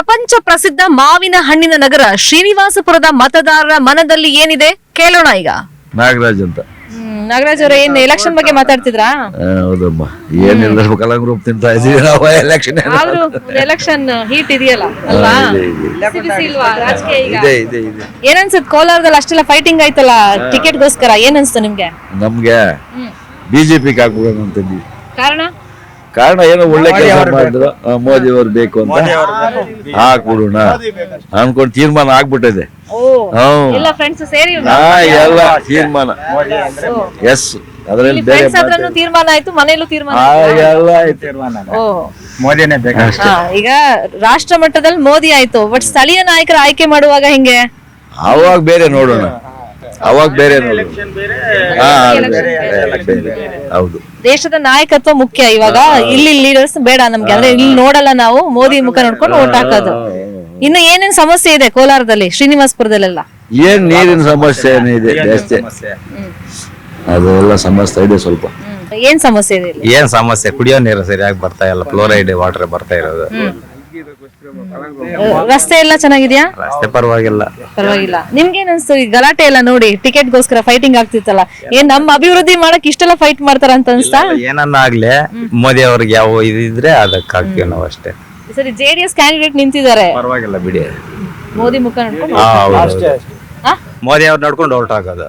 ಪ್ರಪಂಚ ಪ್ರಸಿದ್ಧ ಮಾವಿನ ಹಣ್ಣಿನ ನಗರ ಶ್ರೀನಿವಾಸಪುರದ ಮತದಾರರ ಮನದಲ್ಲಿ ಏನಿದೆ? ಕೇಳೋಣ ಈಗ. ನಾಗರಾಜ್ ಅಂತ. ನಾಗರಾಜ್ ಅವರ ಏನ್ ಎಲೆಕ್ಷನ್ ಬಗ್ಗೆ ಮಾತಾಡ್ತಿದ್ರಾ? ಆ, ಹೌದಮ್ಮ. ಏನಿಲ್ಲ ಕಲಂಗ್ ರೂಪ್ ತಿಂತಾ ಇದೀವಿ ನಾವು ಎಲೆಕ್ಷನ್ ಆದ್ರೂ ಎಲೆಕ್ಷನ್ ಹೀಟ್ ಇದೆಯಲ್ಲ ಅಲ್ವಾ? ಬಿಸಿ ಬಿಸಿ ಇಲ್ವಾ ರಾಜಕೀಯ ಈಗ. ಇದೆ ಇದೆ ಇದೆ. ಏನನ್ಸುತ್ತೆ? ಕೋಲಾರದಲ್ಲಿ ಅಷ್ಟೆಲ್ಲ ಫೈಟಿಂಗ್ ಆಯ್ತಲ್ಲ ಟಿಕೆಟ್ಗೋಸ್ಕರ ಏನ್ ಅನ್ಸ್ತು ನಿಮ್ಗೆ? ನಮ್ಗೆ ಬಿಜೆಪಿಗೆ ಹಾಕ್ಬೇಕು ಅಂತಿದ್ವಿ ಕಾರಣ? ಕಾರಣ ಏನೋ ಒಳ್ಳೆ ಕೆಲಸ ಮಾಡಿದ್ರು. ಮೋದಿ ಅವ್ರು ಬೇಕು ಅಂತ. ಹಾಕ್ಬಿಡೋಣ. ಅನ್ಕೊಂಡು ತೀರ್ಮಾನ ಆಗ್ಬಿಟ್ಟಿದೆ. ಎಲ್ಲ ಫ್ರೆಂಡ್ಸ್ ಸೇರಿ ಎಲ್ಲ ತೀರ್ಮಾನ. ಎಸ್ ಅದ್ರಲ್ಲಿ ಬೇರೆ ತೀರ್ಮಾನ ಆಯ್ತು ಮನೆಯಲ್ಲೂ ತೀರ್ಮಾನ? ಎಲ್ಲ ಆಯ್ತು. ಓ. ಮೋದಿನೇ ಬೇಕು ಈಗ ರಾಷ್ಟ್ರ ಮಟ್ಟದಲ್ಲಿ ಮೋದಿ ಆಯ್ತು. ಬಟ್ ಸ್ಥಳೀಯ ನಾಯಕರ ಆಯ್ಕೆ ಮಾಡುವಾಗ ಹಿಂಗೆ? ಅವಾಗ ಬೇರೆ ನೋಡೋಣ. ಅವಾಗ ಬೇರೆ. ಹೌದು. ದೇಶದ ನಾಯಕತ್ವ ಮುಖ್ಯ ಇವಾಗ. ಇಲ್ಲಿ ಲೀಡರ್ಸ್ ಬೇಡ ನಮ್ಗೆ. ಅಂದ್ರೆ ಇಲ್ಲಿ ನೋಡಲ್ಲ ನಾವು ಮೋದಿ ಮುಖ ನೋಡ್ಕೊಂಡು ಓಟ್ ಹಾಕೋದು. ಇನ್ನು ಏನೇನ್ ಸಮಸ್ಯೆ ಇದೆ ಕೋಲಾರದಲ್ಲಿ ಶ್ರೀನಿವಾಸಪುರದಲ್ಲೆಲ್ಲ? ಏನ್ ನೀರಿನ ಸಮಸ್ಯೆ ಏನಿದೆ ಜಾಸ್ತಿ. ಅದೆಲ್ಲ ಸಮಸ್ಯೆ ಇದೆ ಸ್ವಲ್ಪ. ಏನ್ ಸಮಸ್ಯೆ ಇದೆ ಇಲ್ಲಿ? ಏನ್ ಸಮಸ್ಯೆ? ಕುಡಿಯೋ ನೀರು ಸರಿಯಾಗಿ ಬರ್ತಾ ಇಲ್ಲ. ಫ್ಲೋರೈಡ್ ವಾಟರ್ ಬರ್ತಾ ಇರೋದು. ರಸ್ತೆ ಎಲ್ಲ ಚೆನ್ನಾಗಿದ್ಯಾ? ರಸ್ತೆ ಪರವಾಗಿಲ್ಲ. ಪರವಾಗಿಲ್ಲ. ನಿಮ್ಗೇನ್ ಅನ್ಸ್ತು ಈ ಗಲಾಟೆ ಎಲ್ಲ ನೋಡಿ ಟಿಕೆಟ್ ಗೋಸ್ಕರ ಫೈಟಿಂಗ್ ಆಗ್ತಿತ್ತಲ್ಲ? ಏನ್ ನಮ್ಮ ಅಭಿವೃದ್ಧಿ ಮಾಡಕ್ ಇಷ್ಟೆಲ್ಲ ಫೈಟ್ ಮಾಡ್ತಾರ ಅಂತ ಅನ್ಸ್ತಾ? ಏನನ್ನ ಆಗ್ಲಿ ಮೋದಿ ಅವ್ರಿಗೆ ಯಾವ ಇದ್ರೆ ಅದಕ್ಕೆ ಹಾಕ್ತೀವಿ ನಾವು ಅಷ್ಟೇ. ಸರಿ ಜೆ ಡಿ ಎಸ್ ಕ್ಯಾಂಡಿಡೇಟ್ ನಿಂತಿದ್ದಾರೆ. ಪರವಾಗಿಲ್ಲ ಬಿಡಿ. ಮೋದಿ ಮುಖ ನೋಡ್ಕೊಂಡು? ಹಾ, ಹೌದು. ಹಾ? ಮೋದಿ ಅವ್ರು ನೋಡ್ಕೊಂಡು ಔಟ್ ಆಗೋದು.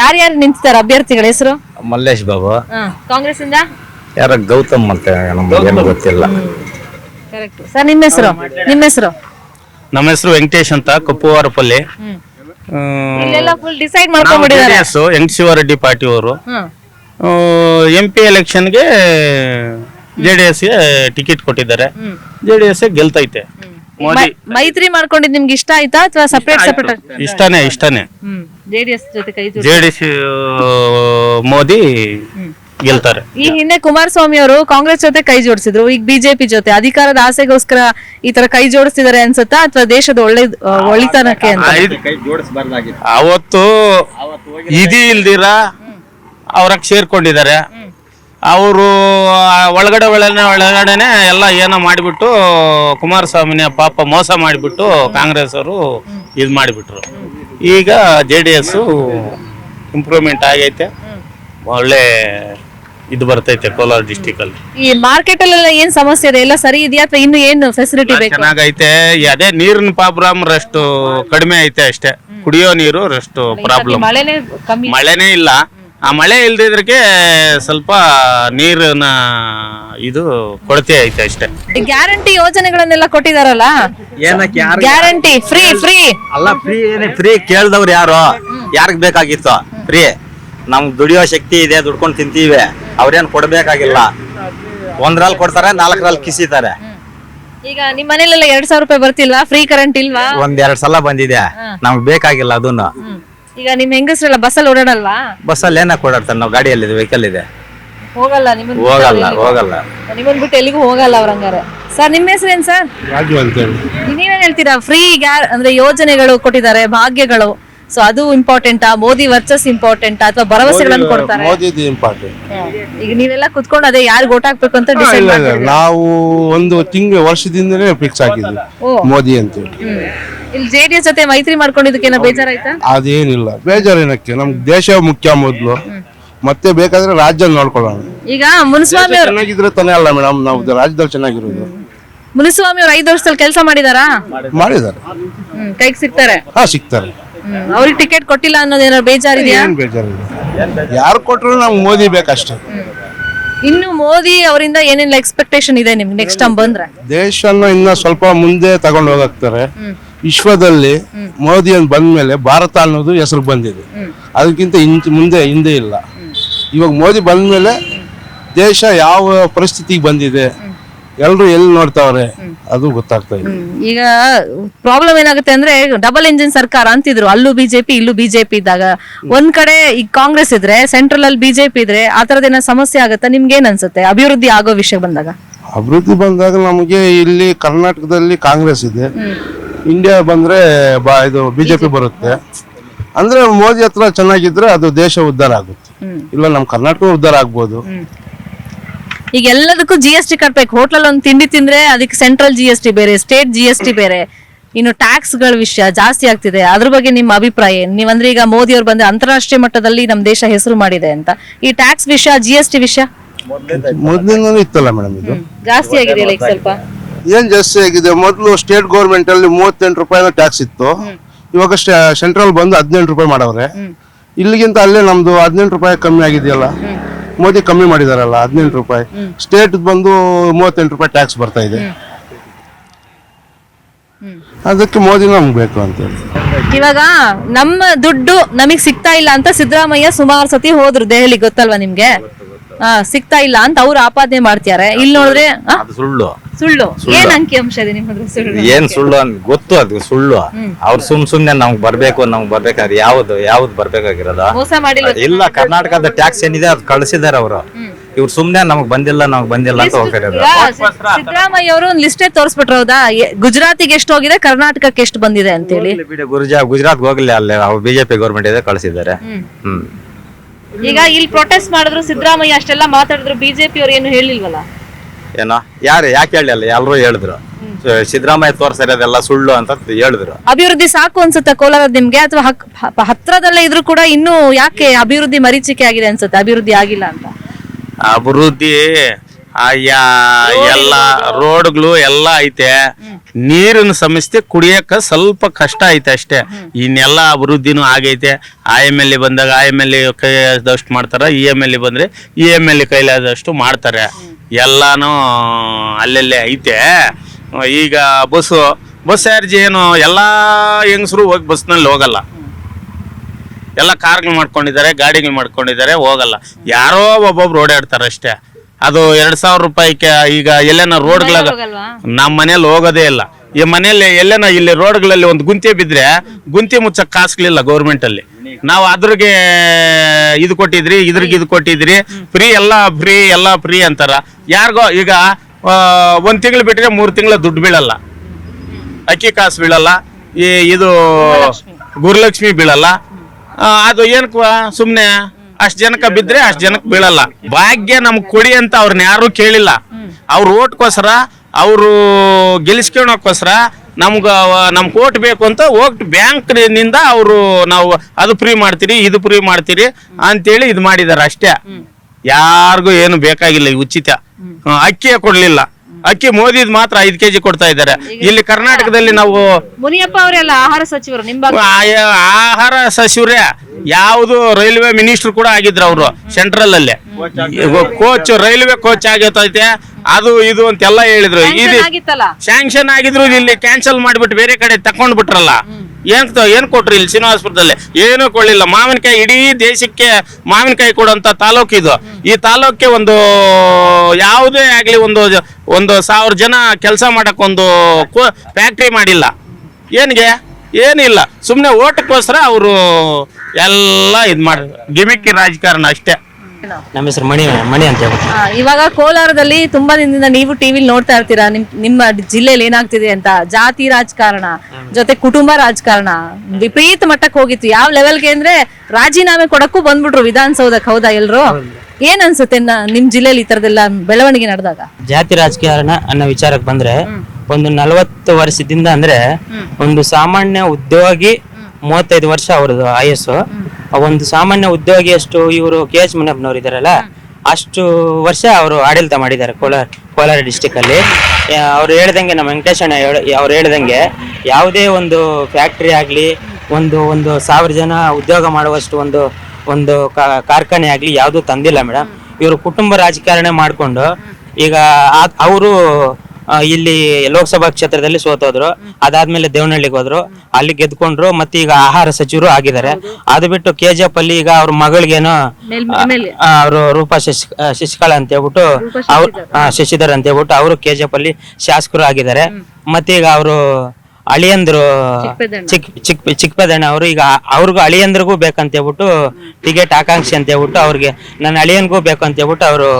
ಯಾರ್ಯಾರು ನಿಂತಿದ್ದಾರೆ ಅಭ್ಯರ್ಥಿಗಳ ಹೆಸರು? ಮಲ್ಲೇಶ್ ಬಾಬು. ಕಾಂಗ್ರೆಸ್ ಇಂದ ಯಾರ ಗೌತಮ್ ಅಂತ ನಮ್ಗೆ ಏನು ಗೊತ್ತಿಲ್ಲ. ಕರೆಕ್ಟ್ ಸರ್ ನಿಮ್ಮ ಹೆಸರು? ನಿಮ್ಮ ಹೆಸರು? ನಮ್ಮ ಹೆಸರು ವೆಂಕಟೇಶ್ ಅಂತ ಕಪ್ಪುವಾರಪಲ್ಲಿ ಇಲ್ಲೆಲ್ಲ ಫುಲ್ ಡಿಸೈಡ್ ಮಾಡ್ಕೊಂಡ್ಬಿಟ್ಟಿದ್ದಾರೆ ಜೆಡಿಎಸ್ ಯಂಗ್ ಶಿವರೆಡ್ಡಿ ಪಾರ್ಟಿ ಅವರು. ಎಂ ಪಿ ಎಲೆಕ್ಷನ್ಗೆ ಗೆ ಡಿ ಎಸ್ಗೆ ಟಿಕೆಟ್ ಕೊಟ್ಟಿದ್ದಾರೆ. ಜೆಡಿಎಸ್ ಡಿ ಎಸ್ ಗೆಲ್ತೈತೆ ಮೈ- ಮೈತ್ರಿ ಮಾಡ್ಕೊಂಡಿದ್ ನಿಮ್ಗೆ ಇಷ್ಟ ಆಯ್ತಾ ಅಥವಾ ಸಪರೇಟ್ ಸಪರೇಟ್ ಇಷ್ಟನೇ ಇಷ್ಟನೇ. ಜೆಡಿಎಸ್ ಜೊತೆ ಕೈ ಜೋಡಿ ಜೆ ಡಿ ಎಸ್ ಮೋದಿ ಗೆಲ್ತಾರೆ. ಈ ಹಿಂದೆ ಕುಮಾರಸ್ವಾಮಿ ಅವರು ಕಾಂಗ್ರೆಸ್ ಜೊತೆ ಕೈ ಜೋಡಿಸಿದ್ರು. ಈಗ ಬಿಜೆಪಿ ಜೊತೆ. ಅಧಿಕಾರದ ಆಸೆಗೋಸ್ಕರ ಈ ತರ ಕೈ ಜೋಡಿಸ್ತಿದ್ದಾರೆ ಅನ್ಸುತ್ತಾ? ಅಥವಾ ದೇಶದ ಒಳ್ಳೆ ಒಳಿತನಕ್ಕೆ ಅಂತ? ಅವತ್ತು ಇದಿ ಇಲ್ದಿರ ಅವ್ರಾಗ ಸೇರ್ಕೊಂಡಿದ್ದಾರೆ. ಅವರು ಒಳಗಡೆ ಒಳಗಡೆ ಒಳಗಡೆನೆ ಎಲ್ಲ ಏನೋ ಮಾಡಿಬಿಟ್ಟು ಕುಮಾರಸ್ವಾಮಿನ ಪಾಪ ಮೋಸ ಮಾಡಿಬಿಟ್ಟು ಕಾಂಗ್ರೆಸ್ ಅವರು ಇದು ಮಾಡಿಬಿಟ್ರು. ಈಗ ಜೆ ಡಿ ಎಸ್ ಇಂಪ್ರೂವ್ಮೆಂಟ್ ಆಗೈತೆ. ಒಳ್ಳೆ ಇದು ಬರ್ತೈತೆ ಕೋಲಾರ ಡಿಸ್ಟಿಕ್ ಅಲ್ಲಿ. ಈ ಮಾರ್ಕೆಟ್ ಅಲ್ಲೆಲ್ಲ ಏನ್ ಸಮಸ್ಯೆ ಇದೆ? ಎಲ್ಲ ಸರಿ ಇದೆಯಾ ಅಥವಾ ಇನ್ನು ಏನು ಫೆಸಿಲಿಟಿ ಬೇಕು? ಚೆನ್ನಾಗೈತೆ. ಈ ಅದೇ ನೀರಿನ ಪ್ರಾಬ್ಲಮ್ ರಷ್ಟು ಕಡಿಮೆ ಐತೆ ಅಷ್ಟೇ. ಕುಡಿಯೋ ನೀರು ರಷ್ಟು ಪ್ರಾಬ್ಲಮ್ ಮಳೆನೇ ಕಮ್ಮಿ ಮಳೆನೇ ಇಲ್ಲ. ಆ ಮಳೆ ಇಲ್ದಿದ್ರಕ್ಕೆ ಸ್ವಲ್ಪ ನೀರಿನ ಇದು ಕೊರತೆ ಐತೆ ಅಷ್ಟೇ. ಗ್ಯಾರಂಟಿ ಯೋಜನೆಗಳನ್ನೆಲ್ಲ ಕೊಟ್ಟಿದಾರಲ್ಲ? ಏನಕ್ಕೆ ಯಾರು ಗ್ಯಾರಂಟಿ ಫ್ರೀ ಫ್ರೀ ಅಲ್ಲ ಫ್ರೀ ಏನೇ ಫ್ರೀ ಕೇಳ್ದವ್ರು ಯಾರು? ಯಾರಿಗ್ ಬೇಕಾಗಿತ್ತು? ಫ್ರೀ ನಮ್ಗೆ ದುಡಿಯೋ ಶಕ್ತಿ ಇದೆ ದುಡ್ಕೊಂಡು ತಿಂತೀವಿ. ಅವ್ರೇನ್ ಕೊಡ್ಬೇಕಾಗಿಲ್ಲ. ಒಂದ್ರಲ್ಲಿ ಕೊಡ್ತಾರೆ ನಾಲ್ಕರಲ್ಲಿ ಕಿಸಿತಾರೆ. ಈಗ ನಿಮ್ ಮನೇಲೆಲ್ಲ ಎರಡ್ ಸಾವಿರ ರೂಪಾಯಿ ಬರ್ತಿಲ್ವಾ? ಫ್ರೀ ಕರೆಂಟ್ ಇಲ್ವಾ? ಒಂದ್ ಎರಡ್ ಸಲ ಬಂದಿದೆ ನಮ್ಗೆ ಬೇಕಾಗಿಲ್ಲ ಅದನ್ನು ಈಗ ನಿಮ್ ಹೆಂಗಸ್ರೆಲ್ಲ ಬಸ್ಸಲ್ಲಿ ಓಡಾಡಲ್ವಾ? ಬಸ್ಸಲ್ಲಿ ಏನಕ್ಕೆ ಓಡಾಡ್ತಾರೆ ನಾವು ಗಾಡಿಯಲ್ಲಿ ವೆಹಿಕಲ್ ಇದೆ. ಹೋಗಲ್ಲ ನಿಮ್ಮನ್ ಹೋಗಲ್ಲ ಹೋಗಲ್ಲ. ನಿಮ್ಮನ್ ಬಿಟ್ಟು ಎಲ್ಲಿಗೂ ಹೋಗಲ್ಲ ಅವ್ರ ಹಂಗಾರೆ. ಸರ್ ನಿಮ್ಮ ಹೆಸರೇನ್ ಸರ್? ರಾಜು ನೀವೇನ್ ಹೇಳ್ತೀರಾ? ಫ್ರೀ ಗ್ಯಾರ್ ಅಂದ್ರೆ ಯೋಜನೆಗಳು ಕೊಟ್ಟಿದ್ದಾರೆ ಭಾಗ್ಯಗಳು. ಸೊ ಅದು ಇಂಪಾರ್ಟೆಂಟಾ ಮೋದಿ ವರ್ಚಸ್ ಇಂಪಾರ್ಟೆಂಟ್ ಅಥವಾ ಭರವಸೆಗಳನ್ನು ಕೊಡ್ತಾರೆ? ಮೋದಿದು ಇಂಪಾರ್ಟೆಂಟ್ ಈಗ ನೀವೆಲ್ಲ ಕುತ್ಕೊಂಡು ಅದೇ ಯಾರು ಓಟ್ ಹಾಕ್ಬೇಕು ಅಂತ ಡಿಸೈಡ್ ನಾವು ಒಂದು ತಿಂಗಳು ವರ್ಷದಿಂದಲೇ ಫಿಕ್ಸ್ ಆಗಿದ್ವಿ ಮೋದಿ ಅಂತ ಇಲ್ಲಿ ಜೆಡಿಎಸ್ ಜೊತೆ ಮೈತ್ರಿ ಮಾಡ್ಕೊಂಡಿದ್ದಕ್ಕೇನೋ ಬೇಜಾರಾಯ್ತಾ? ಅದೇನಿಲ್ಲ. ಬೇಜಾರೇನಕ್ಕೆ. ನಮ್ ದೇಶ ಮುಖ್ಯ ಮೊದಲು. ಮತ್ತೆ ಬೇಕಾದ್ರೆ ರಾಜ್ಯ ನೋಡ್ಕೊಳ್ಳೋಣ. ಈಗ ಮುನಿಸ್ವಾಮಿ ಅವ್ರು ಚೆನ್ನಾಗಿದ್ರೆ ತಾನೇ ಅಲ್ಲ ಮೇಡಮ್ ನಾವು ರಾಜ್ಯದಲ್ಲಿ ಚೆನ್ನಾಗಿರೋದು. ಮುನಿಸ್ವಾಮಿ ಅವ್ರು ಐದು ವರ್ಷದಲ್ಲಿ ಕೆಲಸ ಮಾಡಿದಾರಾ? ಮಾಡಿದಾರೆ ಕೈಗೆ ಸಿಗ್ತಾರೆ. ಹಾ ಸಿಗ್ತಾರೆ. ಅವ್ರಿಗೆ ಟಿಕೆಟ್ ಕೊಟ್ಟಿಲ್ಲ ಅನ್ನೋದೇನಾದ್ರು ಬೇಜಾರಿದೆಯಾ? ಏನ್ ಬೇಜಾರಿಲ್ಲ. ಯಾರು ಕೊಟ್ಟರು ನಮ್ಗೆ ಮೋದಿ ಬೇಕಷ್ಟೇ. ಇನ್ನು ಮೋದಿ ಅವರಿಂದ ಏನೆಲ್ಲ ಎಕ್ಸ್ಪೆಕ್ಟೇಷನ್ ಇದೆ ನಿಮ್ಗೆ ನೆಕ್ಸ್ಟ್ ಟೈಮ್ ಬಂದ್ರೆ? ದೇಶವನ್ನು ಇನ್ನ ಸ್ವಲ್ಪ ಮುಂದೆ ತಗೊಂಡು ಹೋಗ್ತಾರೆ. ವಿಶ್ವದಲ್ಲಿ ಮೋದಿ ಅಂತ ಬಂದ್ಮೇಲೆ ಭಾರತ ಅನ್ನೋದು ಹೆಸರು ಬಂದಿದೆ. ಅದಕ್ಕಿಂತ ಮುಂದೆ ಹಿಂದೆ ಇಲ್ಲ. ಇವಾಗ ಮೋದಿ ಬಂದ್ಮೇಲೆ ದೇಶ ಯಾವ ಪರಿಸ್ಥಿತಿಗೆ ಬಂದಿದೆ? ಎಲ್ರು ಎಲ್ಲಿ ನೋಡ್ತಾವ್ರೆ ಅದು ಗೊತ್ತಾಗ್ತಾ ಇದೆ ಈಗ ಪ್ರಾಬ್ಲಮ್ ಏನಾಗುತ್ತೆ ಅಂದ್ರೆ ಡಬಲ್ ಇಂಜಿನ್ ಸರ್ಕಾರ ಅಂತಿದ್ರು ಅಲ್ಲೂ ಬಿಜೆಪಿ ಇಲ್ಲೂ ಬಿಜೆಪಿ ಇದ್ದಾಗ. ಒಂದ್ ಕಡೆ ಈಗ ಕಾಂಗ್ರೆಸ್ ಇದ್ರೆ ಸೆಂಟ್ರಲ್ ಅಲ್ಲಿ ಬಿಜೆಪಿ ಇದ್ರೆ ಆ ತರದೇನ ಸಮಸ್ಯೆ ಆಗುತ್ತಾ? ನಿಮ್ಗೆ ಏನ್ ಅನ್ಸುತ್ತೆ? ಅಭಿವೃದ್ಧಿ ಆಗೋ ವಿಷಯ ಬಂದಾಗ? ಅಭಿವೃದ್ಧಿ ಬಂದಾಗ ನಮಗೆ ಇಲ್ಲಿ ಕರ್ನಾಟಕದಲ್ಲಿ ಕಾಂಗ್ರೆಸ್ ಇದೆ. ಇಂಡಿಯಾ ಬಂದ್ರೆ ಬಾ ಇದು ಬಿಜೆಪಿ ಬರುತ್ತೆ. ಅಂದ್ರೆ ಮೋದಿ ಹತ್ರ ಚೆನ್ನಾಗಿದ್ರೆ ಅದು ದೇಶ ಉದ್ಧಾರ ಆಗುತ್ತೆ. ಇಲ್ಲ ನಮ್ಮ ಕರ್ನಾಟಕ ಉದ್ಧಾರ ಆಗ್ಬೋದು. ಈಗ ಎಲ್ಲದಕ್ಕೂ ಜಿ ಎಸ್ ಟಿ ಕಟ್ಬೇಕು. ಹೋಟ್ಲಲ್ಲಿ ಒಂದು ತಿಂಡಿ ತಿಂದ್ರೆ ಅದಕ್ಕೆ ಸೆಂಟ್ರಲ್ ಜಿ ಎಸ್ ಟಿ ಬೇರೆ ಸ್ಟೇಟ್ ಜಿ ಎಸ್ ಟಿ ಬೇರೆ. ಇನ್ನು ಟ್ಯಾಕ್ಸ್ಗಳ ವಿಷಯ ಜಾಸ್ತಿ ಆಗ್ತಿದೆ. ಅದ್ರ ಬಗ್ಗೆ ನಿಮ್ಮ ಅಭಿಪ್ರಾಯ ಏನು? ನೀವಂದ್ರೆ ಈಗ ಮೋದಿ ಅವರು ಬಂದ್ರೆ ಅಂತಾರಾಷ್ಟ್ರೀಯ ಮಟ್ಟದಲ್ಲಿ ನಮ್ಮ ದೇಶ ಹೆಸರು ಮಾಡಿದೆ ಅಂತ. ಈ ಟ್ಯಾಕ್ಸ್ ವಿಷಯ ಜಿ ಎಸ್ ಟಿ ವಿಷಯ? ಇತ್ತಲ್ಲ ಮೇಡಮ್ ಇದು? ಜಾಸ್ತಿ ಆಗಿದೆ ಲೈಕ್ ಸ್ವಲ್ಪ. ಏನ್ ಜಾಸ್ತಿ ಆಗಿದೆ? ಮೊದಲು ಸ್ಟೇಟ್ ಗೌರ್ಮೆಂಟ್ ಅಲ್ಲಿ ಮೂವತ್ತೆಂಟು ರೂಪಾಯಿ ಟ್ಯಾಕ್ಸ್ ಇತ್ತು. ಇವಾಗ ಸೆಂಟ್ರಲ್ ಬಂದು ಹದಿನೆಂಟು ರೂಪಾಯಿ ಮಾಡವ್ರೆ. ಇಲ್ಲಿಗಿಂತ ಅಲ್ಲೇ ನಮ್ದು ಹದಿನೆಂಟು ರೂಪಾಯಿ ಕಮ್ಮಿ ಆಗಿದೆಯಲ್ಲ? ಮೋದಿ ಕಮ್ಮಿ ಮಾಡಿದಾರಲ್ಲ ಹದಿನೆಂಟು ರೂಪಾಯಿ. ಸ್ಟೇಟ್ ಬಂದು ಮೂವತ್ತೆಂಟು ರೂಪಾಯಿ ಟ್ಯಾಕ್ಸ್ ಬರ್ತಾ ಇದೆ. ಅದಕ್ಕೆ ಮೋದಿ ನಮ್ಗೆ ಬೇಕು ಅಂತ ಇವಾಗ ನಮ್ಮ ದುಡ್ಡು ನಮಗ್ ಸಿಗ್ತಾ ಇಲ್ಲ ಅಂತ ಸಿದ್ದರಾಮಯ್ಯ ಸುಮಾರು ಸತಿ ಹೋದ್ರು ದೆಹಲಿ ಗೊತ್ತಲ್ವಾ ನಿಮ್ಗೆ? ಹಾ ಸಿಗ್ತಾ ಇಲ್ಲ ಅಂತ ಅವ್ರು ಆಪಾದನೆ ಮಾಡ್ತಾರೆ ಇಲ್ಲಿ ನೋಡಿದ್ರೆ ಆ, ಅದು ಸುಳ್ಳು. ಸುಳ್ಳು. ಏನ್ ಅಂಕಿ ಅಂಶ ಇದೆ ನಿಮ್ಮ ಹತ್ರ ಸುಳ್ಳು? ಏನ್ ಸುಳ್ಳು ಅಂತ ಗೊತ್ತು ಅದು ಸುಳ್ಳು. ಅವ್ರು ಸುಮ್ ಸುಮ್ನೆ ನಮ್ಗ್ ಬರ್ಬೇಕು ನಮ್ಗ್ ಬರ್ಬೇಕಾದ್ರೆ ಯಾವ್ದು ಯಾವ್ದು ಬರ್ಬೇಕಾಗಿರೋದು? ಮೋಸ ಮಾಡಿಲ್ಲ ಇಲ್ಲ ಕರ್ನಾಟಕದ ಟ್ಯಾಕ್ಸ್ ಏನಿದೆ ಅದು ಕಳ್ಸಿದಾರೆ ಅವರು. ಇವ್ರು ಸುಮ್ನೆ ನಮಗ್ ಬಂದಿಲ್ಲ ನಮಗ್ ಬಂದಿಲ್ಲ ಅಂತ ಹೋಗ್ತಾರೆ ಸಿದ್ದರಾಮಯ್ಯ ಅವರು ಒಂದು ಲಿಸ್ಟೇ ತೋರಿಸ್ಬಿಟ್ರು ಹೌದಾ? ಎ- ಗುಜರಾತಿಗೆ ಎಷ್ಟು ಹೋಗಿದೆ ಕರ್ನಾಟಕಕ್ಕೆ ಎಷ್ಟು ಬಂದಿದೆ ಅಂತೇಳಿ. ಹೇಳಿ ಗುರುಜಾ ಗುಜರಾತ್ ಹೋಗ್ಲಿ ಅಲ್ಲೇ ಅವ್ರು ಬಿಜೆಪಿ ಗೌರ್ಮೆಂಟ್ ಇದೆ ಕಳ್ಸಿದ್ದಾರೆ. ಹ್ಮ್. ಈಗ ಇಲ್ಲಿ ಪ್ರೊಟೆಸ್ಟ್ ಮಾಡಿದ್ರು ಸಿದ್ದರಾಮಯ್ಯ ಅಷ್ಟೆಲ್ಲ ಮಾತಾಡಿದ್ರು ಬಿಜೆಪಿ ಅವ್ರು ಏನು ಹೇಳಿಲ್ವಲ್ಲ? ಏನೋ ಯಾರು ಯಾಕೆ ಹೇಳಿಲ್ಲ ಎಲ್ಲರೂ ಹೇಳಿದ್ರು. ಸಿದ್ದರಾಮಯ್ಯ ಅದೆಲ್ಲ ಸುಳ್ಳು ಅಂತ ಹೇಳಿದ್ರು. ಅಭಿವೃದ್ಧಿ ಸಾಕು ಅನ್ಸುತ್ತೆ ಕೋಲಾರ ನಿಮ್ಗೆ ಅಥವಾ ಹಕ್- ಹತ್ರದಲ್ಲೇ ಇದ್ರು ಕೂಡ ಇನ್ನೂ ಯಾಕೆ ಅಭಿವೃದ್ಧಿ ಮರೀಚಿಕೆ ಆಗಿದೆ ಅನ್ಸುತ್ತೆ ಅಭಿವೃದ್ಧಿ ಆಗಿಲ್ಲ ಅಂತ? ಅಭಿವೃದ್ಧಿ ಯಾ- ಎಲ್ಲ ರೋಡ್ಗಳು ಎಲ್ಲ ಐತೆ. ನೀರಿನ ಸಮಸ್ಯೆ ಕುಡಿಯಕ್ಕೆ ಸ್ವಲ್ಪ ಕಷ್ಟ ಐತೆ ಅಷ್ಟೇ. ಇನ್ನೆಲ್ಲ ಅಭಿವೃದ್ಧಿನೂ ಆಗೈತೆ. ಆ ಎಂ ಎಲ್ ಬಂದಾಗ ಆ ಎಂ ಎಲ್ ಕೈಲಾದಷ್ಟು ಮಾಡ್ತಾರೆ ಇ ಎಂ ಎಲ್ ಬಂದರೆ ಇ ಎಂ ಎಲ್ ಕೈಲಾದಷ್ಟು ಮಾಡ್ತಾರೆ. ಎಲ್ಲಾನು ಅಲ್ಲಲ್ಲೇ ಐತೆ. ಈಗ ಬಸ್ಸು, ಬಸ್ ಚಾರ್ಜ್ ಏನು, ಎಲ್ಲ ಹೆಂಗಸರು ಹೋಗಿ ಬಸ್ನಲ್ಲಿ ಹೋಗಲ್ಲ. ಎಲ್ಲ ಕಾರ್ಗಳು ಮಾಡ್ಕೊಂಡಿದ್ದಾರೆ, ಗಾಡಿಗಳು ಮಾಡ್ಕೊಂಡಿದ್ದಾರೆ, ಹೋಗಲ್ಲ. ಯಾರೋ ಒಬ್ಬೊಬ್ರು ಓಡಾಡ್ತಾರೆ ಅಷ್ಟೇ ಅದು ಎರಡ್ ಸಾವಿರ ರೂಪಾಯಿಗೆ ಈಗ ಎಲ್ಲೇನ ರೋಡ್ಗಳಾಗ ಹೋಗಲ್ವಾ? ನಮ್ಮ ಮನೇಲಿ ಹೋಗೋದೇ ಇಲ್ಲ. ಈ ಮನೆಯಲ್ಲಿ ಎಲ್ಲೇನ ಇಲ್ಲಿ ರೋಡ್ಗಳಲ್ಲಿ ಒಂದು ಗುಂತಿ ಬಿದ್ರೆ ಗುಂತಿ ಮುಚ್ಚಕ್ ಕಾಸ್ಲಿಲ್ಲ ಗೌರ್ಮೆಂಟ್ ಅಲ್ಲಿ ನಾವು ಅದ್ರಿಗೆ ಇದು ಕೊಟ್ಟಿದ್ರಿ ಇದ್ರಿಗೆ ಇದು ಕೊಟ್ಟಿದ್ರಿ ಫ್ರೀ ಎಲ್ಲ ಫ್ರೀ ಎಲ್ಲ ಫ್ರೀ ಅಂತಾರ. ಯಾರಿಗೋ ಈಗ ಒಂದ್ ತಿಂಗಳು ಬಿಟ್ರೆ ಮೂರ್ ತಿಂಗಳ ದುಡ್ಡು ಬೀಳಲ್ಲ. ಅಕ್ಕಿ ಕಾಸು ಬೀಳಲ್ಲ ಈ ಇದು ಗುರುಲಕ್ಷ್ಮಿ. ಬೀಳಲ್ಲ. ಅದು ಏನಕ್ಕ ಸುಮ್ನೆ ಅಷ್ಟ್ ಜನಕ್ಕೆ ಬಿದ್ರೆ ಅಷ್ಟ್ ಜನಕ್ಕೆ ಬೀಳಲ್ಲ. ಭಾಗ್ಯ ನಮ್ಗ್ ಕೊಡಿ ಅಂತ ಅವ್ರನ್ನ ಯಾರು ಕೇಳಿಲ್ಲ. ಅವ್ರ ಓಟ್ಗೋಸ್ಕರ ಅವರು ಗೆಲ್ಲಿಸ್ಕೊಳಕ್ಕೋಸ್ಕರ ನಮ್ಗ ನಮ್ ಕೋಟ್ ಬೇಕು ಅಂತ ಹೋಗ್ಟ್ ಬ್ಯಾಂಕ್ನಿಂದ ಅವರು ನಾವು ಅದು ಫ್ರೀ ಮಾಡ್ತೀರಿ ಇದು ಫ್ರೀ ಮಾಡ್ತೀರಿ ಅಂತೇಳಿ ಇದು ಮಾಡಿದಾರೆ ಅಷ್ಟೇ. ಯಾರಿಗೂ ಏನು ಬೇಕಾಗಿಲ್ಲ ಈ ಉಚಿತ. ಅಕ್ಕಿಯೇ ಕೊಡ್ಲಿಲ್ಲ. ಅಕ್ಕಿ ಮೋದಿದ್ ಮಾತ್ರ ಐದ್ ಕೆಜಿ ಕೊಡ್ತಾ ಇದ್ದಾರೆ. ಇಲ್ಲಿ ಕರ್ನಾಟಕದಲ್ಲಿ ನಾವು ಮುನಿಯಪ್ಪ ಅವರೆಲ್ಲ ಆಹಾರ ಸಚಿವರು ನಿಮ್ಮ ಬಗ್ಗೆ ಆ- ಆಹಾರ ಸಚಿವರೇ ಯಾವುದು ರೈಲ್ವೆ ಮಿನಿಸ್ಟರ್ ಕೂಡ ಆಗಿದ್ರು ಅವರು ಸೆಂಟ್ರಲ್ ಅಲ್ಲಿ ಕೋಚ್ ರೈಲ್ವೆ ಕೋಚ್ ಆಗೈತೈತೆ. ಅದು ಇದು ಅಂತೆಲ್ಲ ಹೇಳಿದ್ರು. ಇದು ಆಗಿತ್ತಲ್ಲ? ಸ್ಯಾಂಕ್ಷನ್ ಆಗಿದ್ರು ಇಲ್ಲಿ ಕ್ಯಾನ್ಸಲ್ ಮಾಡ್ಬಿಟ್ಟು ಬೇರೆ ಕಡೆ ತಕೊಂಡ್ ಬಿಟ್ರಲ್ಲ ಏನ್ ಏನು ಕೊಟ್ರಿ ಇಲ್ಲಿ ಶ್ರೀನಿವಾಸಪುರದಲ್ಲಿ? ಏನು ಕೊಡ್ಲಿಲ್ಲ. ಮಾವಿನಕಾಯಿ ಇಡೀ ದೇಶಕ್ಕೆ ಮಾವಿನಕಾಯಿ ಕೊಡುವಂಥ ತಾಲೂಕು ಇದು. ಈ ತಾಲೂಕಿಗೆ ಒಂದು ಯಾವುದೇ ಆಗಲಿ ಒಂದು ಒಂದು ಸಾವಿರ ಜನ ಕೆಲಸ ಮಾಡಕ್ ಒಂದು ಫ್ಯಾಕ್ಟ್ರಿ ಮಾಡಿಲ್ಲ. ಏನ್ಗೆ? ಏನಿಲ್ಲ. ಸುಮ್ಮನೆ ಓಟಕ್ಕೋಸ್ಕರ ಅವರು ಎಲ್ಲ ಇದು ಮಾಡಿ ಗಿಮಿಕ್ಕಿ ರಾಜಕಾರಣ ಅಷ್ಟೇ. ನಮ್ಮ ಹೆಸರು ಮಣಿ ಮಣಿ ಅಂತ ಹೇಳ್ಬಿಟ್ಟು ಆ, ಇವಾಗ ಕೋಲಾರದಲ್ಲಿ ತುಂಬಾ ದಿನದಿಂದ ನೀವು ಟಿವಿಲಿ ನೋಡ್ತಾ ಇರ್ತೀರಾ? ನಿಮ್ ನಿಮ್ಮ ಜಿಲ್ಲೆಯಲ್ಲಿ ಏನಾಗ್ತಿದೆ ಅಂತ? ಜಾತಿ ರಾಜಕಾರಣ ಜೊತೆ ಕುಟುಂಬ ರಾಜಕಾರಣ ವಿಪರೀತ ಮಟ್ಟಕ್ಕೆ ಹೋಗಿತ್ತು. ಯಾವ ಲೆವೆಲ್ಗೆ ಅಂದ್ರೆ ರಾಜೀನಾಮೆ ಕೊಡಕ್ಕೂ ಬಂದ್ಬಿಟ್ರು ವಿಧಾನಸೌಧಕ್ಕೆ ಹೌದಾ ಎಲ್ರು? ಏನ್ ಅನ್ಸುತ್ತೆ ನ- ನಿಮ್ ಜಿಲ್ಲೆಯಲ್ಲಿ ಈ ತರದೆಲ್ಲ ಬೆಳವಣಿಗೆ ನಡೆದಾಗ? ಜಾತಿ ರಾಜಕಾರಣ ಅನ್ನೋ ವಿಚಾರಕ್ಕೆ ಬಂದ್ರೆ ಒಂದು ನಲವತ್ತು ವರ್ಷದಿಂದ ಅಂದ್ರೆ ಒಂದು ಸಾಮಾನ್ಯ ಉದ್ಯೋಗಿ ಮೂವತ್ತೈದು ವರ್ಷ ಅವ್ರದ್ದು ಆಯಸ್ಸು. ಒಂದು ಸಾಮಾನ್ಯ ಉದ್ಯೋಗಿ ಅಷ್ಟು ಇವರು ಕೆ ಎಚ್ ಮುನಿಯಪ್ಪನವ್ರು ಇದಾರಲ್ಲ, ಅಷ್ಟು ವರ್ಷ ಅವರು ಆಡಳಿತ ಮಾಡಿದ್ದಾರೆ ಕೋಲಾರ ಕೋಲಾರ ಡಿಸ್ಟಿಕ್ ಅಲ್ಲಿ. ಅವ್ರು ಹೇಳ್ದಂಗೆ ನಮ್ಮ ವೆಂಕಟೇಶಣ್ಣ ಅವ್ರು ಹೇಳ್ದಂಗೆ ಯಾವುದೇ ಒಂದು ಫ್ಯಾಕ್ಟ್ರಿ ಆಗಲಿ, ಒಂದು ಒಂದು ಸಾವಿರ ಜನ ಉದ್ಯೋಗ ಮಾಡುವಷ್ಟು ಒಂದು ಒಂದು ಕಾರ್ಖಾನೆ ಆಗಲಿ ಯಾವುದೂ ತಂದಿಲ್ಲ ಮೇಡಮ್ ಇವರು ಕುಟುಂಬ ರಾಜಕಾರಣ ಮಾಡಿಕೊಂಡು ಈಗ ಅವರು ಇಲ್ಲಿ ಲೋಕಸಭಾ ಕ್ಷೇತ್ರದಲ್ಲಿ ಸೋತೋದ್ರು ಅದಾದ್ಮೇಲೆ ದೇವನಹಳ್ಳಿಗೆ ಹೋದ್ರು. ಅಲ್ಲಿ ಗೆದ್ಕೊಂಡ್ರು ಮತ್ತೆ ಈಗ ಆಹಾರ ಸಚಿವರು ಆಗಿದ್ದಾರೆ. ಅದು ಬಿಟ್ಟು ಕೆ ಜಿ ಎಫ್ ಅಲ್ಲಿ ಈಗ ಅವ್ರ ಮಗಳಿಗೇನು ಅವರು ರೂಪಾ ಶಶಿ ಆ, ಶಶಿಕಲಾ ಅಂತ ಹೇಳ್ಬಿಟ್ಟು ಅವ್ರು ಶಶಿಧರ್ ಅಂತ ಹೇಳ್ಬಿಟ್ಟು ಅವರು ಕೆ ಜಿ ಎಫ್ ಅಲ್ಲಿ ಶಾಸಕರು ಆಗಿದ್ದಾರೆ. ಮತ್ತೆ ಈಗ ಅವರು ಅಳಿಯಂದ್ರು ಚಿಕ್ ಚಿಕ್ ಚಿಕ್ಕಪೇದಣ್ಣ ಅವರು ಈಗ ಅವ್ರಿಗೂ ಅಳಿಯಂದ್ರಿಗೂ ಬೇಕಂತ ಹೇಳ್ಬಿಟ್ಟು ಟಿಕೆಟ್ ಆಕಾಂಕ್ಷಿ ಅಂತ ಹೇಳ್ಬಿಟ್ಟು ಅವ್ರಿಗೆ ನನ್ನ ಅಳಿಯನ್ಗೂ ಬೇಕು ಅಂತ ಹೇಳ್ಬಿಟ್ಟು ಅವರು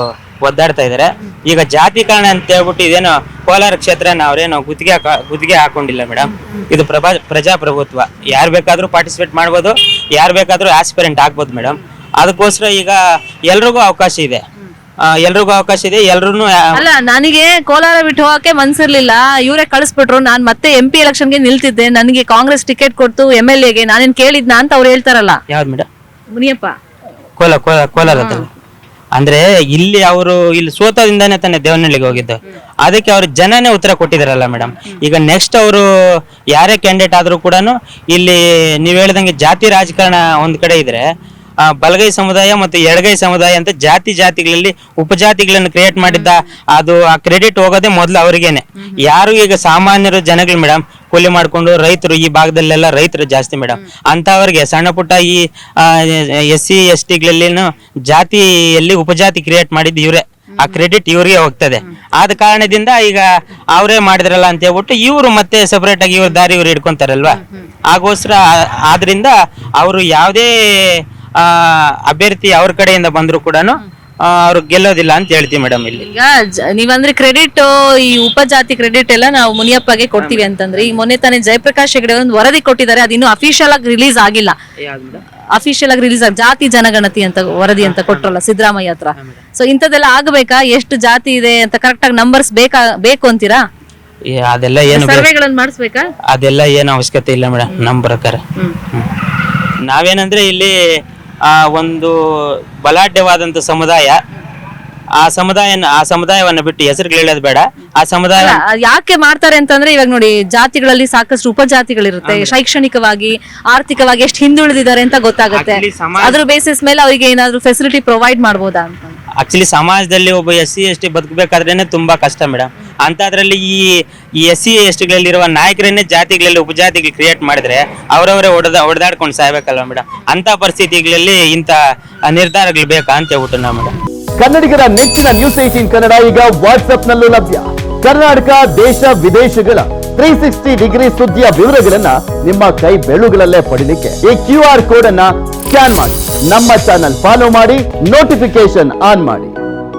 ಒದ್ದಾಡ್ತಾ ಇದ್ದಾರೆ ಈಗ ಜಾತಿ ಕಾರಣ ಅಂತ ಹೇಳ್ಬಿಟ್ಟು ಇದೇನೋ ಕೋಲಾರ ಕ್ಷೇತ್ರನ ಅವ್ರೇನೋ ಗುತ್ತಿಗೆ ಗುತ್ತಿಗೆ ಹಾಕೊಂಡಿಲ್ಲ ಮೇಡಮ್ ಇದು ಪ್ರಭಾ ಪ್ರಜಾಪ್ರಭುತ್ವ. ಯಾರು ಬೇಕಾದ್ರೂ ಪಾರ್ಟಿಸಿಪೇಟ್ ಮಾಡ್ಬೋದು ಯಾರು ಬೇಕಾದ್ರೂ ಆಸ್ಪಿರೆಂಟ್ ಆಗ್ಬೋದು ಮೇಡಮ್ ಅದಕ್ಕೋಸ್ಕರ ಈಗ ಎಲ್ರಿಗೂ ಅವಕಾಶ ಇದೆ. ಎಲ್ರಿಗೂ ಅವಕಾಶ ಇದೆ ಎಲ್ರು ಅಲ್ಲ ನನಗೆ ಕೋಲಾರ ಬಿಟ್ಟು ಹೋಗಕ್ಕೆ ಮನ್ಸಿರ್ಲಿಲ್ಲ. ಇವರೇ ಕಳಿಸ್ಬಿಟ್ರು. ನಾನ್ ಮತ್ತೆ ಎಂ ಪಿ ಎಲೆಕ್ಷನ್ಗೆ ನಿಲ್ತಿದ್ದೆ. ನನಗೆ ಕಾಂಗ್ರೆಸ್ ಟಿಕೆಟ್ ಕೊಡ್ತು ಎಂ ಎಲ್ ಎಗೆ ನಾನೇನ್ ಕೇಳಿದ್ನಾ ಅಂತ ಅವ್ರು ಹೇಳ್ತಾರಲ್ಲ. ಯಾವ್ದು ಮೇಡಮ್ ಮುನಿಯಪ್ಪ. ಕೋಲ ಕೋಲ ಕೋಲಾರದಲ್ಲಿ ಅಂದ್ರೆ ಇಲ್ಲಿ ಅವರು ಇಲ್ಲಿ ಸೋತದಿಂದಾನೇ ತಾನೇ ದೇವನಹಳ್ಳಿಗೆ ಹೋಗಿದ್ದು. ಅದಕ್ಕೆ ಅವ್ರ ಜನನೇ ಉತ್ತರ ಕೊಟ್ಟಿದಾರಲ್ಲ ಮೇಡಮ್. ಈಗ ನೆಕ್ಸ್ಟ್ ಅವರು ಯಾರೇ ಕ್ಯಾಂಡಿಡೇಟ್ ಆದ್ರೂ ಕೂಡ ಇಲ್ಲಿ ನೀವು ಹೇಳ್ದಂಗೆ ಜಾತಿ ರಾಜಕಾರಣ ಒಂದ್ ಕಡೆ ಇದ್ರೆ ಆ, ಬಲಗೈ ಸಮುದಾಯ ಮತ್ತು ಎಡಗೈ ಸಮುದಾಯ ಅಂತ ಜಾತಿ ಜಾತಿಗಳಲ್ಲಿ ಉಪಜಾತಿಗಳನ್ನು ಕ್ರಿಯೇಟ್ ಮಾಡಿದ್ದ ಅದು ಆ ಕ್ರೆಡಿಟ್ ಹೋಗೋದೇ ಮೊದಲು ಅವರಿಗೇನೆ. ಯಾರು ಈಗ ಸಾಮಾನ್ಯರು ಜನಗಳು ಮೇಡಮ್ ಕೂಲಿ ಮಾಡ್ಕೊಂಡು ರೈತರು ಈ ಭಾಗದಲ್ಲೆಲ್ಲ ರೈತರು ಜಾಸ್ತಿ ಮೇಡಮ್ ಅಂತವ್ರಿಗೆ ಸಣ್ಣ ಪುಟ್ಟ ಈ ಎಸ್ ಸಿ ಎಸ್ ಟಿಗಳಲ್ಲಿನೂ ಜಾತಿಯಲ್ಲಿ ಉಪಜಾತಿ ಕ್ರಿಯೇಟ್ ಮಾಡಿದ್ದು ಇವರೇ. ಆ ಕ್ರೆಡಿಟ್ ಇವ್ರಿಗೆ ಹೋಗ್ತದೆ. ಆದ ಕಾರಣದಿಂದ ಈಗ ಅವರೇ ಮಾಡಿದ್ರಲ್ಲ ಅಂತ ಹೇಳ್ಬಿಟ್ಟು ಇವರು ಮತ್ತೆ ಸಪರೇಟ್ ಆಗಿ ಇವ್ರ ದಾರಿ ಇವ್ರು ಹಿಡ್ಕೊಂತಾರಲ್ವಾ? ಆಗೋಸ್ಕರ ಆದ್ರಿಂದ ಅವರು ಯಾವುದೇ ಆ, ಅಭ್ಯರ್ಥಿ ಅವ್ರ ಕಡೆಯಿಂದ ಬಂದ್ರು ಕೂಡ ಅವ್ರು ಗೆಲ್ಲೋದಿಲ್ಲ ಅಂತ ಹೇಳ್ತೀವಿ ಮೇಡಮ್ ಇಲ್ಲಿ. ಈಗ ಜ- ನೀವಂದ್ರೆ ಕ್ರೆಡಿಟ್ ಈ ಉಪಜಾತಿ ಕ್ರೆಡಿಟ್ ಎಲ್ಲ ನಾವು ಮುನಿಯಪ್ಪಗೆ ಕೊಡ್ತೀವಿ ಅಂತಂದ್ರೆ. ಈ ಮೊನ್ನೆ ತಾನೇ ಜಯಪ್ರಕಾಶ್ ಹೆಗಡೆ ಒಂದು ವರದಿ ಕೊಟ್ಟಿದ್ದಾರೆ. ಅದು ಇನ್ನೂ ಅಫಿಷಿಯಲ್ ಆಗಿ ರಿಲೀಸ್ ಆಗಿಲ್ಲ. ಅಫಿಷಿಯಲ್ ಆಗಿ ರಿಲೀಸ್ ಆಗಿ ಜಾತಿ ಜನಗಣತಿ ಅಂತ ವರದಿ ಅಂತ ಕೊಟ್ರಲ್ಲ ಸಿದ್ದರಾಮಯ್ಯ ಹತ್ರ. ಸೊ ಇಂಥದ್ದೆಲ್ಲ ಆಗ್ಬೇಕಾ? ಎಷ್ಟು ಜಾತಿ ಇದೆ ಅಂತ ಕರೆಕ್ಟ್ ಆಗಿ ನಂಬರ್ಸ್ ಬೇಕಾ ಬೇಕು ಅಂತೀರಾ? ಅದೆಲ್ಲ ಏನು ಬೇ- ಸರ್ವೆಗಳನ್ನ ಮಾಡಿಸ್ಬೇಕಾ? ಅದೆಲ್ಲ ಏನು ಅವಶ್ಯಕತೆ ಇಲ್ಲ ಮೇಡಮ್ ನಮ್ಮ ಪ್ರಕಾರ. ಹ್ಮ್. ನಾವೇನಂದ್ರೆ ಇಲ್ಲಿ ಆ ಒಂದು ಬಲಾಢ್ಯವಾದಂತ ಸಮುದಾಯ ಆ ಸಮುದಾಯ ಆ ಸಮುದಾಯವನ್ನ ಬಿಟ್ಟು ಹೆಸರುಗಳು ಹೇಳೋದು ಬೇಡ. ಆ ಸಮುದಾಯ ಅಲ್ಲ, ಯಾಕೆ ಮಾಡ್ತಾರೆ ಅಂತಂದ್ರೆ ಇವಾಗ ನೋಡಿ ಜಾತಿಗಳಲ್ಲಿ ಸಾಕಷ್ಟು ಉಪಜಾತಿಗಳಿರುತ್ತೆ. ಶೈಕ್ಷಣಿಕವಾಗಿ ಆರ್ಥಿಕವಾಗಿ ಎಷ್ಟು ಹಿಂದುಳಿದಿದ್ದಾರೆ ಅಂತ ಗೊತ್ತಾಗುತ್ತೆ. Actually ಸಮಾಜ- ಅದ್ರ ಬೇಸಿಸ್ ಮೇಲೆ ಅವರಿಗೆ ಏನಾದ್ರು ಫೆಸಿಲಿಟಿ ಪ್ರೊವೈಡ್ ಮಾಡಬಹುದಾ ಅಂತ. ಆಕ್ಚುಲಿ ಸಮಾಜದಲ್ಲಿ ಒಬ್ಬ ಎಸ್ ಸಿ ಎಸ್ ಟಿ ಬದುಕಬೇಕಾದ್ರೇನೆ ತುಂಬಾ ಕಷ್ಟ ಮೇಡಮ್ ಅಂತದ್ರಲ್ಲಿ ಈ ಈ ಎಸ್ ಸಿ ಎಸ್ ಟಿಗಳಲ್ಲಿರುವ ನಾಯಕರನ್ನೇ ಜಾತಿಗಳಲ್ಲಿ ಉಪಜಾತಿಗಳು ಕ್ರಿಯೇಟ್ ಮಾಡಿದ್ರೆ ಅವರವರೇ ಹೊಡೆದ, ಹೊಡೆದಾಡ್ಕೊಂಡು ಸಾಯ್ಬೇಕಲ್ವ ಮೇಡಮ್ ಅಂತ ಪರಿಸ್ಥಿತಿಗಳಲ್ಲಿ ಇಂಥ ನಿರ್ಧಾರಗಳು ಬೇಕಾ ಅಂತ ಹೇಳ್ಬಿಟ್ಟು ನಾವು ಮೇಡಮ್ ಕನ್ನಡಿಗರ ನೆಚ್ಚಿನ ನ್ಯೂಸ್ ಏಟೀನ್ ಕನ್ನಡ ಈಗ ವಾಟ್ಸ್ಆಪ್ನಲ್ಲೂ ಲಭ್ಯ. ಕರ್ನಾಟಕ, ದೇಶ, ವಿದೇಶಗಳ ತ್ರೀ ಸಿಕ್ಸ್ಟಿ ಡಿಗ್ರಿ ಸುದ್ದಿಯ ವಿವರಗಳನ್ನ ನಿಮ್ಮ ಕೈ ಬೆಳುಗಳಲ್ಲೇ ಪಡಿಲಿಕ್ಕೆ ಈ ಕ್ಯೂ ಆರ್ ಕೋಡ್ ಅನ್ನ ಸ್ಕ್ಯಾನ್ ಮಾಡಿ. ನಮ್ಮ ಚಾನಲ್ ಫಾಲೋ ಮಾಡಿ ನೋಟಿಫಿಕೇಶನ್ ಆನ್ ಮಾಡಿ.